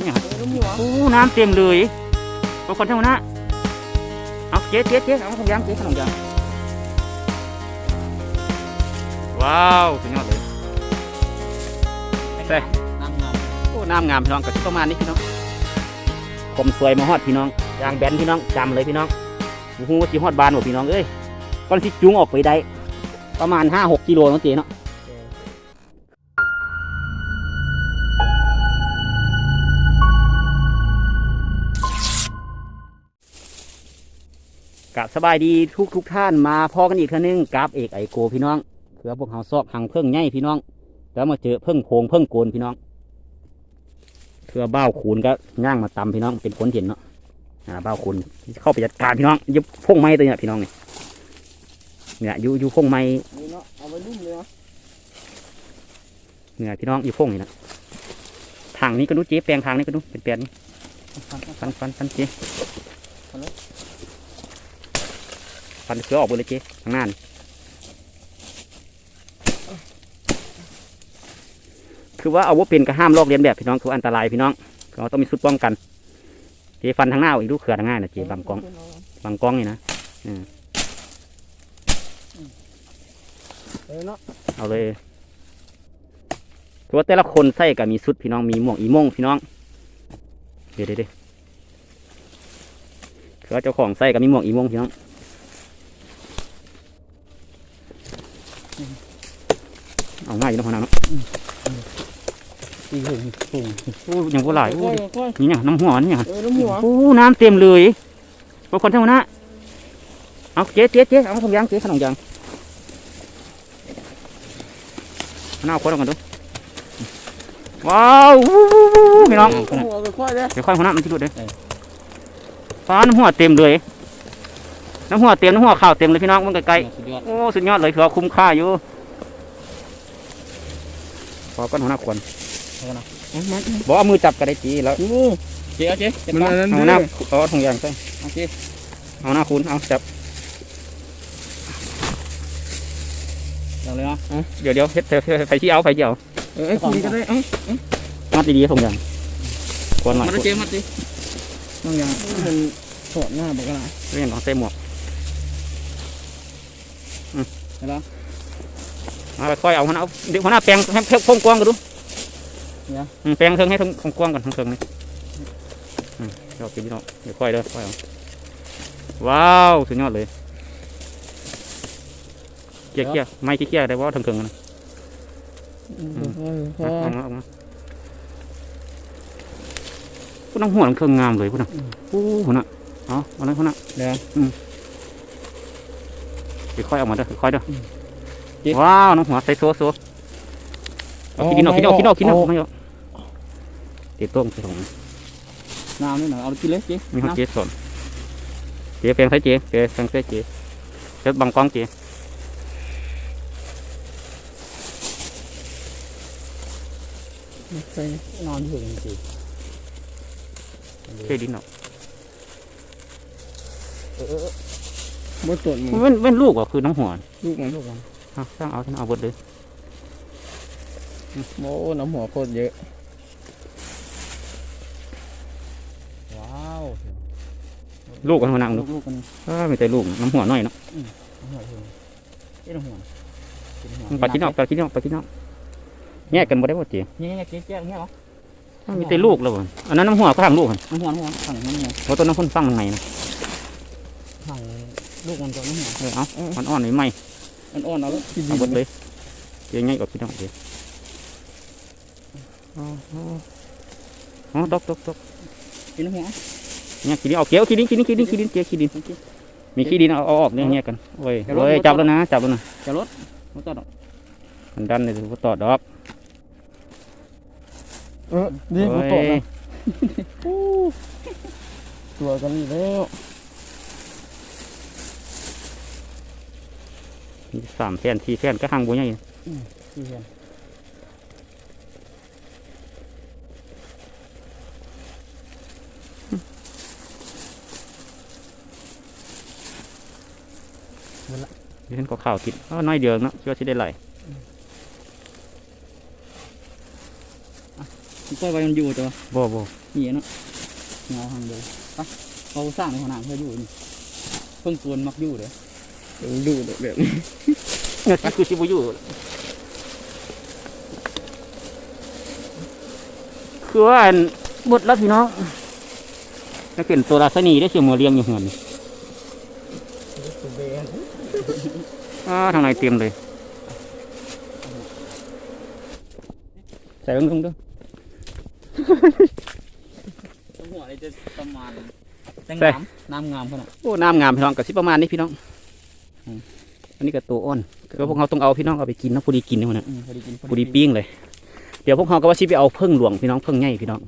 เนี่ยเออลูกหัวโอ้น้ำเต็มเลยบางคนเท่านั้นเอาเจ๊เจ๊เจ๊เอาขนมยางเจ๊ขนมยางว้าวสุดยอดเลยแต่น้ำงามโอ้น้ำงามพี่น้องก็สิประมาณนี้พี่น้องผมสวยมาฮอดพี่น้องยางแบนพี่น้องจำเลยพี่น้องโอ้โหสิฮอดบานหมดพี่น้องเอ้ยก่อนสิจุงออกไปได้ประมาณห้าหกกิโลเนาะเจ๊เนาะ กับสบายดีทุกทุกท่านมาพอกันอีกครั้งนึงกับเอกไอโกพี่น้องเพื่อพวกเขาซอกหังเพิ่งใหญ่พี่น้อง แล้วมาเจอเพิ่งโพงเพิ่งโกนพี่น้องเพื่อเบ้าขูนก็ย่างมาตำพี่น้องเป็นคนเห็นเนาะอ่าเบ้าขูนเข้าไปจัดการพี่น้องยุบพงไม้ตัวเนี้ยพี่น้องเนี่ยเนี่ยอยู่อยู่พงไม้เนาะเอาไว้ลุ่มเลยเนาะเนี่ยพี่น้องอยู่พงนี่นะทางนี้ก็ดูเจ๊แปลงทางนี้ก็ดูเป็นแปลนนี่ฟันฟันฟันเจ๊ ฟันเสือออกหมดเลยเจ๊ข้างหน้านี่คือว่าเอาว่าเป็นก็ห้ามลอกเลียนแบบพี่น้องคืออันตรายพี่น้องเราต้องมีชุดป้องกันเจ๊ฟันทางหน้าอีกดูเขื่อทางหน้าน่ะเจ๊บางกล้องบางกล้องนี่นะเออเนาะเอาเลยตัวแต่ละคนใส่ก็มีชุดพี่น้องมีหมวกอีโมงพี่น้องเดี๋ยวเดี๋ยวเดี๋ยวคือว่าเจ้าของใส่ก็มีหมวกอีโมงพี่น้อง เอาง่ายอยู่เนาะพอนะเนาะอีกหนึ่งถุงโอ้ยังบ่หลายโอ้ค่อยค่อยนี่เนี่ยน้ำหัวนี่เนี่ยเออลูกหัวโอ้น้ำเต็มเลยบางคนเท่านั้นเอาเจ๊เจ๊เจ๊เอาขนมยางเจ๊ขนมยางเอาหน้าคนเอากันดูว้าววู้วู้วู้วู้พี่น้องลูกหัวค่อยๆเลยเดี๋ยวค่อยหัวหน้ามันที่ดูดเลยฟ้าน้ำหัวเต็มเลย น้ำหัวเต็มน้ำหัวข้าวเต็มเลยพี่น้องมันไกลสุดยอดๆโอ้สุดยอดเลยถือว่าคุ้มค่าอยู่พอก้อนหัวหน้าควรมันบอกเอามือจับก็ได้จีแล้วงูเจ๊เอาเจ๊มันเอาหน้าเอาถุงยางใส่เอาเจ๊เอาหน้าคุณเอาจับเอาเลยเนาะเดี๋ยวเดี๋ยวเฮ็ดไฟไฟที่เอาไฟที่เอาเออไอ้คุยก็ได้เอ้ามัดดีๆถุงยางควรหน่อยมาเจ๊มาดิน้องยังมันถอดหน้าบอกกันนะเรื่องของใส่หมวก เห็นแล้วเอาไปค่อยเอาหัวหน้าเอาเดี๋ยวหัวหน้าแปลงให้เพิ่มพงกว้างกันดูเนี่ยอืมแปลงเทิงให้เทิงพงกว้างกันทั้งเทิงนี่อืมเดี๋ยวกินพี่น้องเดี๋ยวค่อยเด้อค่อยเอาว้าวสุดยอดเลยเกี้ยเกี้ยไม่เกี้ยได้ว่าทั้งเทิงกันนะค่อยเอามาเอามาพวกน้องหัวน้องเทิงงามเลยพวกน้องโอ้หัวหน้าเอาเอาเลยหัวหน้าเดี๋ยวเดี๋ยว ค่อยเอามาเด้อค่อยเด้อเจ๊ว้าวน้องหัวใส่โซโซเอากินออกกินออกกินออกกินออกไม่ออกเดี๋ยวต้มใส่ถุงน้ำนี่หน่อยเอากินเลยเจ๊มีคนเจ๊สอนเจ๊แปลงใส่เจ๊เจ๊แปลงใส่เจ๊เจ๊บังกล้องเจ๊ใส่นอนอยู่จริงเจ๊ดินออกเออ บ่ตดมึงมันเป็นลูกอะคือน้องหัวลูกมันลูกมันเอาสร้างเอาฉันเอาเบดเลยโอ้น้ำหัวโคตรเยอะ ว้าวลูกกันหัวหนังลูลูกกลูกกันอ้ามีแต่ลูกน้ำหัวน้อยเนาะน้ำหัวเองเอ้ยน้ำหัวกินน้ำหัวปลากินออกปลากินออกปลากินออกแยกกันบ่ได้บ่เจ๊เนี่ยเนี่ยเจ๊เจ๊เนี่ยเหรออ้ามีแต่ลูกแล้วบ่อันนั้นน้ำหัวก็ทางลูกหั่นน้ำหัวน้ำหัวฝั่งน้ำหัวเพราะต้นน้ำพ่นฟังมันไงนะฝั่ง ลูกมันก็น้ำหัวเออเอามันอ่อนนี่ไม่มันอ่อนเอาแล้วกินเอาเบดเลยเจ๊ง่ายกว่าพี่น้องเจ๊อ๋ออ๋ออ๋อดอกดอกดอกกินน้ำหัวเนี่ยขี้ดินเอาเกี้ยวขี้ดินขี้ดินขี้ดินขี้ดินเจ๊ขี้ดิน มีขี้ดินเอาเอาออกเนี่ยแยกกันโอ้ยจะลดโอ้ยลดจับแล้วนะจับแล้วนะจะลดมันต่อดอกมันดันเลยถือว่าต่อดอกเออดีมันโอ้ต่อนะยตัวกันนี่แล้ว สามแผ่นสี่แผ่นก็ห่างบัวใหญ่ที่เห็นหมดละดิฉันก็ข่าวติดอ้าวน้อยเดียวเนาะเชื่อที่ได้ไหลที่ปล่อยไว้มันอยู่แต่ว่าบ่บ่นี่เนาะเงาทางเดียวไปเขาสร้างในขนาดเพื่ออยู่นี่เพิ่งกวนมักอยู่เลย ดูแบบแบบเงินคือสิบ่อยู่คือว่าอันหมดแล้วพี่น้องจะเป็นตัวราสนีได้เสียมือเลี้ยงอยู่เหือนนี่อ่าทางในเต็มเลย ใส่ลงลงด้วยหัวนี่จะประมาณจังใช่น้ำน้ำงามขนาดโอ้ น้ำงามพี่น้องกับสิประมาณนี้พี่น้อง อืมอันนี้ก็ตัวอ้นคือพวกเราต้องเอาพี่น้องเอาไปกินเนาะพอดีกินเนาะนะอืมพอดีกินพอดีปิ้งเลย เดี๋ยวพวกเราก็ว่าสิไปเอาเพิ่งหลวงพี่น้องเพิ่งใหญ่พี่น้อง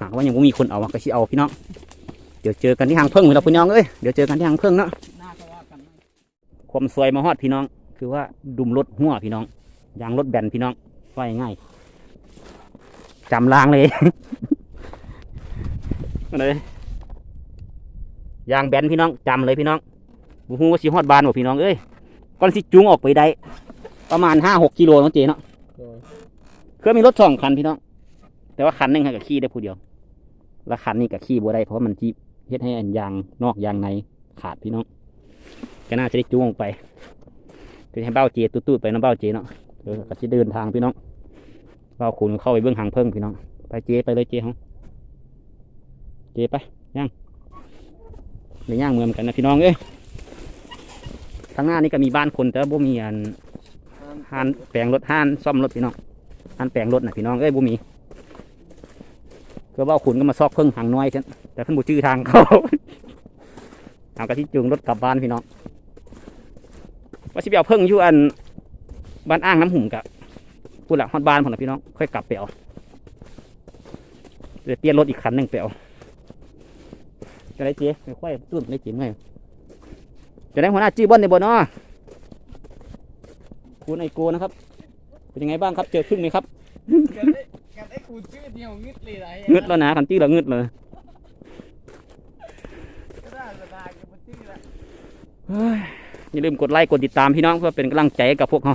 หากว่ายังไม่มีคนเอาก็สิเอาพี่น้อง เดี๋ยวเจอกันที่หางเพิ่งพี่น้องพี่น้องเอ้ย เดี๋ยวเจอกันที่หางเพิ่งเนาะหน้าก็ว่ากันนะความสวยมาฮอดพี่น้อง คือว่าดุมรถหัวพี่น้อง ยางรถแบนพี่น้องว่าง่ายๆจำลางเลยมาเลยยางแบนพี่น้องจำเลยพี่น้อง บูฮูว่าสิฮอดบานบ่พี่น้องเอ้ยก่อนสิจูงออกไปได้ ประมาณห้าหกกิโลเนาะเจเนาะเครื่องมีรถสองคันพี่น้อง แต่ว่าคันหนึงให้กับขี่ได้ผู้เดียว แล้วคันนี้กับขี่บ่ได้เพราะว่ามันที่เฮ็ดให้อันยางนอกยางในขาดพี่น้องก็น่าจะได้จูงออกไปคือให้เบ้าเจตูดๆไปนะเบ้าเจเนาะเดี๋ยวก็จะเดินทางพี่น้องเบ้าขุนเข้าไปเบื้องหางเพิ่งพี่น้อง ไปเจไปเลยเจเขาเจไปย่างเดี๋ยวย่างเมืองกันนะพี่น้องเอ้ยทางหน้านี่ก็มีบ้านคนแต่ว่าบ่มีอันห้านแปลงรถห้านซ่อมรถพี่น้องอันแปลงรถนะพี่น้องเอ้ยบุมีก็ว่าขุนก็มาซอกเพิ่งหางน้อยเช่นแต่เพิ่นบูชื่อทางเขาเอากระที่จูงรถกลับบ้านพี่น้องว่าสิไปเอาเพิ่งอยู่อันบ้านอ้างน้ำหุ่มกับพูดลังฮอดบ้านผมนะพี่น้องค่อยกลับไปเอาเดี๋ยวเปลี่ยนรถอีกคันหนึ่งไปเอาจะได้เจ๊ไม่ค่อยตุ้มได้เจ๊ไง จะได้หัวหน้าจี้บอนในบนเนาะคุณไอโกนะครับ เป็นยังไงบ้างครับ เจอพึ่งไหมครับกันไอ้กันไอ้คูชื่อเดียวงึดเลยไรงึดแล้วนะคันตี้เรางึดเลยก็ได้ก็ได้ก็มาชื่อละเฮ้ยอย่าลืมกดไลค์กดติดตามพี่น้องเพื่อเป็นกำลังใจให้กับพวกเรา